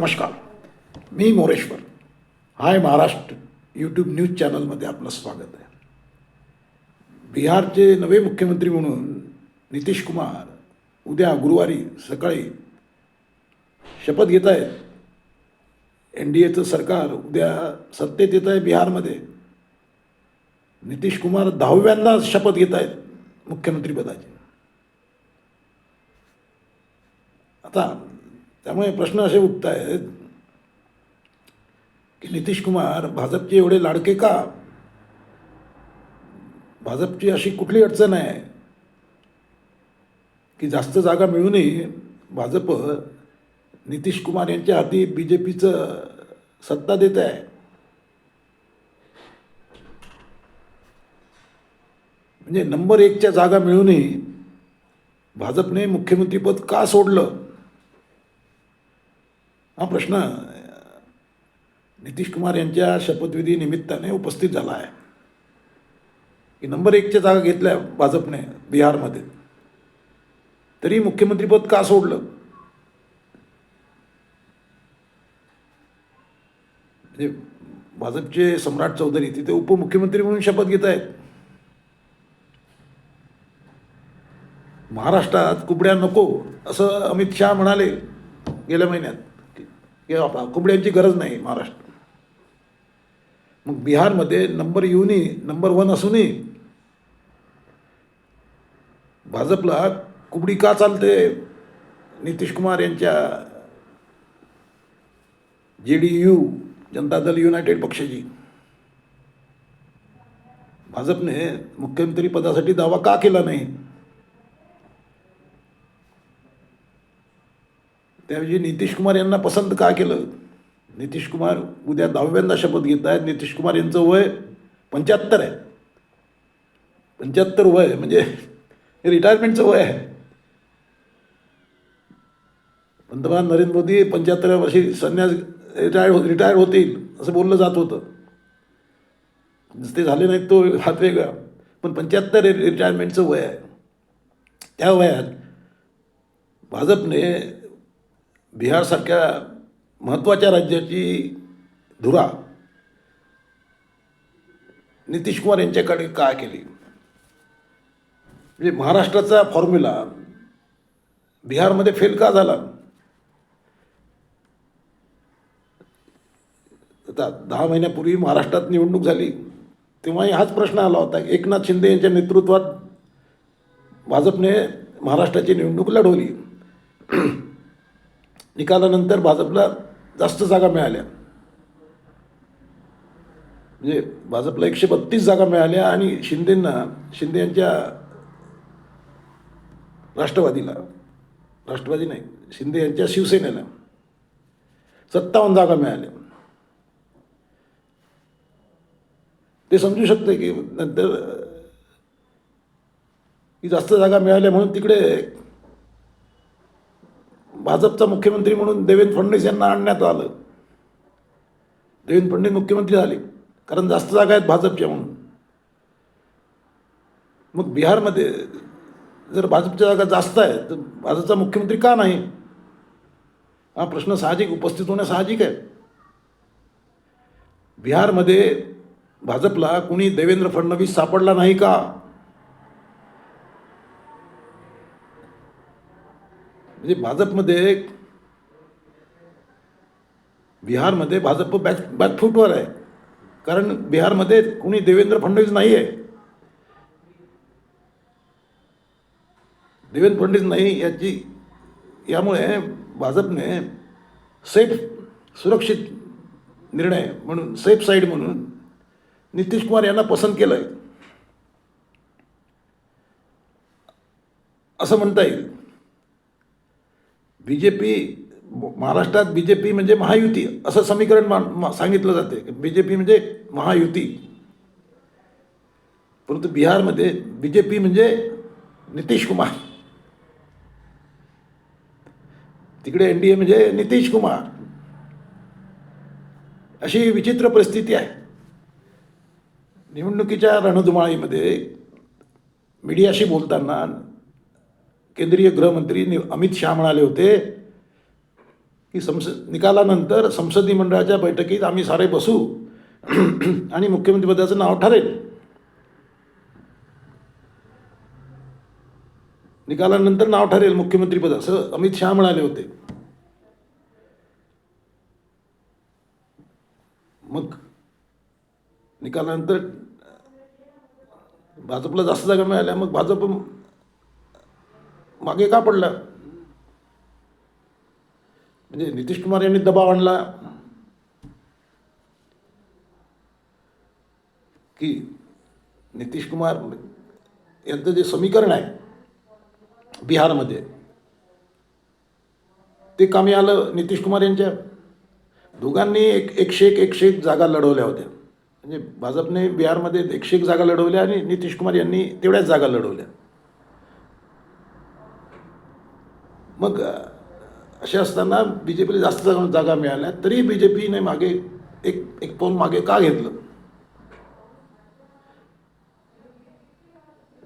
नमस्कार. मी Moreshwar. Hi Maharashtra YouTube news चॅनलमध्ये आपलं स्वागत आहे. बिहारचे नवे मुख्यमंत्री म्हणून नितीश कुमार उद्या गुरुवारी सकाळी शपथ घेत आहेत. एन डी एचं सरकार उद्या सत्तेत येत आहे बिहारमध्ये. नितीश कुमार दहाव्यांदा शपथ घेत आहेत मुख्यमंत्रीपदाची आता त्यामुळे प्रश्न असे उठत आहेत की नितीश कुमार भाजपचे एवढे लाडके का? भाजपची अशी कुठली अडचण आहे की जास्त जागा मिळूनही भाजप नितीश कुमार यांच्या हाती बी जे पीचं सत्ता देत आहे. म्हणजे नंबर एकच्या जागा मिळूनही भाजपने मुख्यमंत्रीपद का सोडलं? हा प्रश्न नितीश कुमार यांच्या शपथविधी निमित्ताने उपस्थित झाला आहे. की नंबर एकच्या जागा घेतल्या भाजपने बिहारमध्ये. तरी मुख्यमंत्रीपद का सोडलं? म्हणजे भाजपचे सम्राट चौधरी तिथे उपमुख्यमंत्री म्हणून शपथ घेत आहेत. महाराष्ट्रात कुबड्या नको असं अमित शहा म्हणाले गेल्या महिन्यात. की की कुबड्यांची गरज नाही महाराष्ट्र. मग बिहारमध्ये नंबर येऊनही नंबर वन असूनही भाजपला कुबडी का चालते? नितीश कुमार यांच्या जे D you Janata Dal United पक्षाची. भाजपने मुख्यमंत्री पदासाठी दावा का केला नाही? त्याऐवजी नितीश कुमार यांना पसंत का केलं? नितीश कुमार उद्या दहाव्यांदा शपथ घेत आहेत. नितीश कुमार यांचं वय पंच्याहत्तर आहे. पंच्याहत्तर वय म्हणजे हे रिटायरमेंटचं वय आहे. पंतप्रधान नरेंद्र मोदी पंच्याहत्तराव्या वर्षी संन्यास रिटायर हो रिटायर होतील असं बोललं जात होतं. ते झाले नाहीत तो हात वेगळा. पण पंच्याहत्तर रिटायरमेंटचं वय आहे. त्या वयात भाजपने बिहारसारख्या महत्त्वाच्या राज्याची धुरा. नितीश कुमार यांच्याकडे का केली? म्हणजे महाराष्ट्राचा फॉर्म्युला बिहारमध्ये फेल का झाला? आता दहा महिन्यापूर्वी महाराष्ट्रात निवडणूक झाली तेव्हाही हाच प्रश्न आला होता. एकनाथ शिंदे यांच्या नेतृत्वात भाजपने महाराष्ट्राची निवडणूक लढवली. निकालानंतर भाजपला जास्त जागा मिळाल्या. म्हणजे भाजपला एकशे बत्तीस जागा मिळाल्या आणि शिंदेंना शिंदे यांच्या राष्ट्रवादीला राष्ट्रवादी नाही शिंदे यांच्या शिवसेनेला सत्तावन्न जागा मिळाल्या. ते समजू शकते की नंतर की जास्त जागा मिळाल्या म्हणून तिकडे भाजपचा मुख्यमंत्री म्हणून देवेंद्र फडणवीस यांना आणण्यात आलं. देवेंद्र फडणवीस मुख्यमंत्री झाले. कारण जास्त जागा आहेत भाजपच्या म्हणून. मग बिहारमध्ये जर भाजपच्या जागा जास्त आहे तर भाजपचा मुख्यमंत्री का नाही? हा प्रश्न साहजिक उपस्थित होणं साहजिक आहे. बिहारमध्ये भाजपला कुणी देवेंद्र फडणवीस सापडला नाही का? म्हणजे भाजपमध्ये बिहारमध्ये भाजप बॅच बॅकफूटवर आहे. कारण बिहारमध्ये कुणी देवेंद्र फडणवीस नाही आहे देवेंद्र फडणवीस नाही याची यामुळे भाजपने सेफ सुरक्षित निर्णय म्हणून सेफ साईड म्हणून नितीश कुमार यांना पसंत केलं आहे असं म्हणता येईल. बी जे पी महाराष्ट्रात बी जे पी म्हणजे महायुती असं समीकरण मा मा- सांगितलं जाते. बी जे पी म्हणजे महायुती. परंतु बिहारमध्ये बी जे पी म्हणजे नितीश कुमार. तिकडे एन डी ए म्हणजे नितीश कुमार. अशी विचित्र परिस्थिती आहे. निवडणुकीच्या रणधुमाळीमध्ये मीडियाशी बोलताना केंद्रीय गृहमंत्री अमित शहा म्हणाले होते की संस निकालानंतर संसदीय मंडळाच्या बैठकीत आम्ही सारे बसू आणि मुख्यमंत्रीपदाचं नाव ठरेल. निकालानंतर नाव ठरेल मुख्यमंत्रीपद असं अमित शहा म्हणाले होते. मग निकालानंतर भाजपला जास्त जागा मिळाल्या मग भाजप मागे का पडला? म्हणजे नितीश कुमार यांनी दबाव आणला की नितीश कुमार यांचं जे समीकरण आहे बिहारमध्ये ते कामी आलं नितीश कुमार यांच्या. दोघांनी एक एकशे एक एकशे एक जागा लढवल्या होत्या. म्हणजे भाजपने बिहारमध्ये एकशे एक जागा लढवल्या आणि नितीश कुमार यांनी तेवढ्याच जागा लढवल्या. मग असे असताना बी जे पीला जास्त जागा जागा मिळाल्या. तरी बी जे पीने मागे एक एक पाऊल मागे का घेतलं?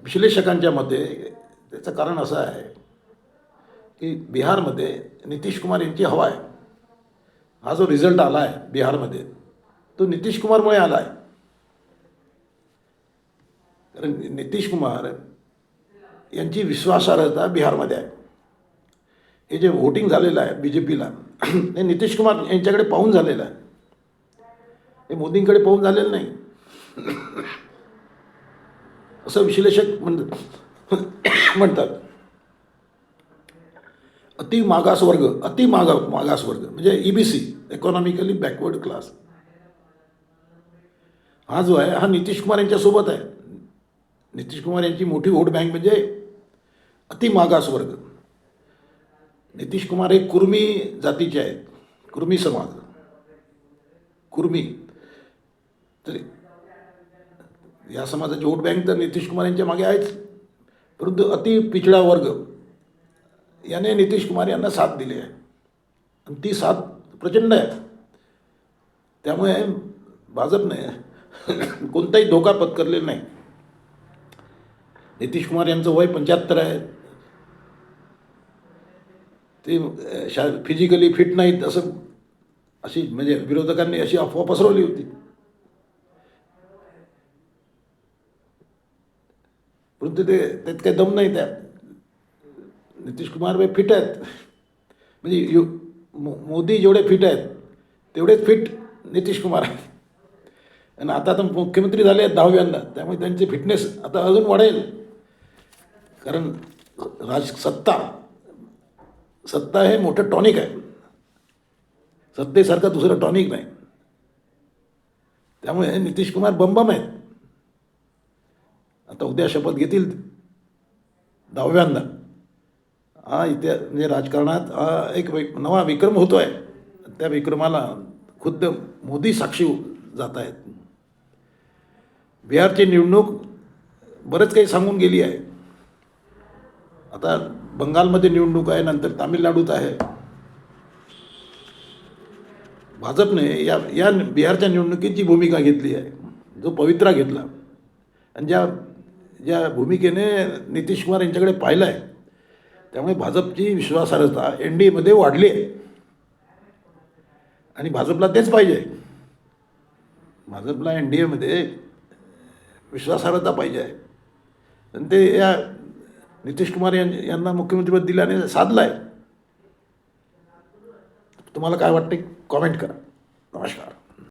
विश्लेषकांच्या मते त्याचं कारण असं आहे की बिहारमध्ये नितीश कुमार यांची हवा आहे. हा जो रिझल्ट आला आहे बिहारमध्ये तो नितीश कुमारमुळे आला आहे. कारण नितीश कुमार यांची विश्वासार्हता बिहारमध्ये आहे. हे जे वोटिंग झालेलं आहे बी जे पीला हे नितीश कुमार यांच्याकडे पाहून झालेलं आहे. हे मोदींकडे पाहून झालेलं नाही. असं विश्लेषक म्हण म्हणतात. अति मागास वर्ग अति मागा मागास वर्ग म्हणजे E B C economically backward class हा जो आहे हा नितीश कुमार यांच्यासोबत आहे. नितीश कुमार यांची मोठी वोट बँक म्हणजे अति मागास वर्ग. नितीश कुमार हे कुर्मी जातीचे आहेत. कुर्मी समाज. कुर्मी. तरी या समाजाची वोट बँक तर नितीश कुमार यांच्या मागे आहेच. परंतु अति पिछडा वर्ग याने नितीश कुमार यांना साथ दिली आहे. आणि ती साथ प्रचंड आहे. त्यामुळे भाजपने कोणताही धोका पत्करलेला नाही. नितीश कुमार यांचं वय पंच्याहत्तर आहे. ते शा फिजिकली फिट नाहीत असं अशी म्हणजे विरोधकांनी अशी अफवा पसरवली होती. परंतु ते त्यात काही दम नाही त्यात. नितीश कुमार हे फिट आहेत. म्हणजे यु मो मोदी जेवढे फिट आहेत तेवढेच फिट नितीश कुमार आहेत. आणि आता तर मुख्यमंत्री झाले आहेत दहाव्यांदा त्यामुळे त्यांची फिटनेस आता अजून वाढेल. कारण राज सत्ता सत्ता हे मोठं टॉनिक आहे सत्तेसारखं दुसरं टॉनिक नाही। त्यामुळे नितीश कुमार बंबम आहेत। आता उद्या शपथ घेतील दहाव्यांदा। हा इथे म्हणजे राजकारणात हा एक नवा विक्रम होतो आहे त्या विक्रमाला खुद्द मोदी साक्षी जात आहेत। बिहारची निवडणूक बरंच काही सांगून गेली आहे। आता बंगालमध्ये निवडणूक आहे नंतर तामिळनाडूत आहे. भाजपने या या बिहारच्या निवडणुकीत जी भूमिका घेतली आहे. जो पवित्रा घेतला. आणि ज्या ज्या भूमिकेने नितीश कुमार यांच्याकडे पाहिलं आहे त्यामुळे भाजपची विश्वासार्हता एन डी एमध्ये वाढली आहे. आणि भाजपला तेच पाहिजे. भाजपला एन डी एमध्ये विश्वासार्हता पाहिजे आहे. आणि ते या नितीश कुमार यां यांना मुख्यमंत्रीपद दिल्याने साधलं आहे तुम्हाला काय वाटते कॉमेंट करा. नमस्कार.